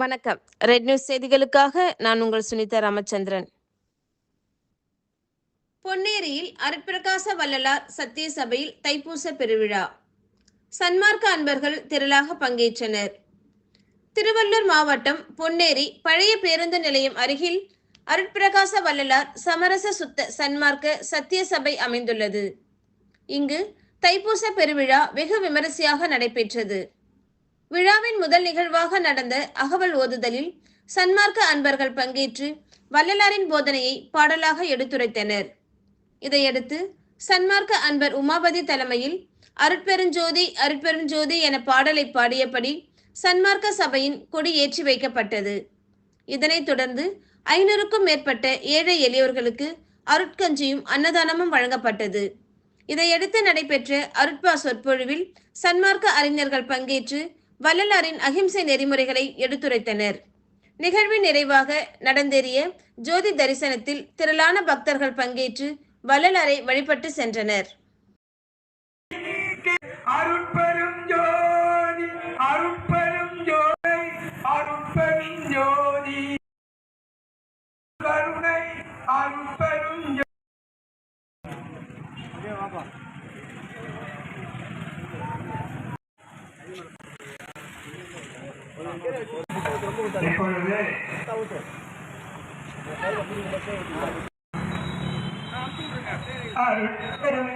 வணக்கம். Red news செய்திகளுக்காக நான் உங்கள் சுனிதா ராமச்சந்திரன். பொன்னேரியில் அருட்பிரகாச வள்ளலார் சத்திய சபையில் தைப்பூச பெருவிழா. சன்மார்க்க அன்பர்கள் திரளாக பங்கேற்றனர். திருவள்ளூர் மாவட்டம் பொன்னேரி பழைய பேருந்து நிலையம் அருகில் அருட்பிரகாச வள்ளலார் சமரச சுத்த சன்மார்க்க சத்திய சபை அமைந்துள்ளது. இங்கு தைப்பூச பெருவிழா வெகு விமரிசையாக நடைபெற்றது. விழாவின் முதல் நிகழ்வாக நடந்த அகவல் ஓதுதலில் சன்மார்க்க அன்பர்கள் பங்கேற்று வள்ளலாரின் போதனையை பாடலாக எடுத்துரைத்தனர். இதையடுத்து சன்மார்க்க அன்பர் உமாபதி தலைமையில் அருட்பெருஞ்சோதி அருட்பெருஞ்சோதி என பாடலை பாடியபடி சன்மார்க்க சபையின் கொடி ஏற்றி வைக்கப்பட்டது. இதனைத் தொடர்ந்து ஐநூறுக்கும் மேற்பட்ட ஏழை எளியோர்களுக்கு அருட்கஞ்சியும் அன்னதானமும் வழங்கப்பட்டது. இதையடுத்து நடைபெற்ற அருட்பா சொற்பொழிவில் சன்மார்க்க அறிஞர்கள் பங்கேற்று வள்ளலாரின் அகிம்சை நெறிமுறைகளை எடுத்துரைத்தனர். நிகழ்வின் நிறைவாக நடந்தேறிய ஜோதி தரிசனத்தில் திரளான பக்தர்கள் பங்கேற்று வள்ளலாரை வழிபட்டு சென்றனர். அருட்பெரும் ஜோதி அருட்பெரும் ஜோதி அருட்பெரும் ஜோதி. கருணை அருட்பெரும் இப்பொழுது அருட்பெரும்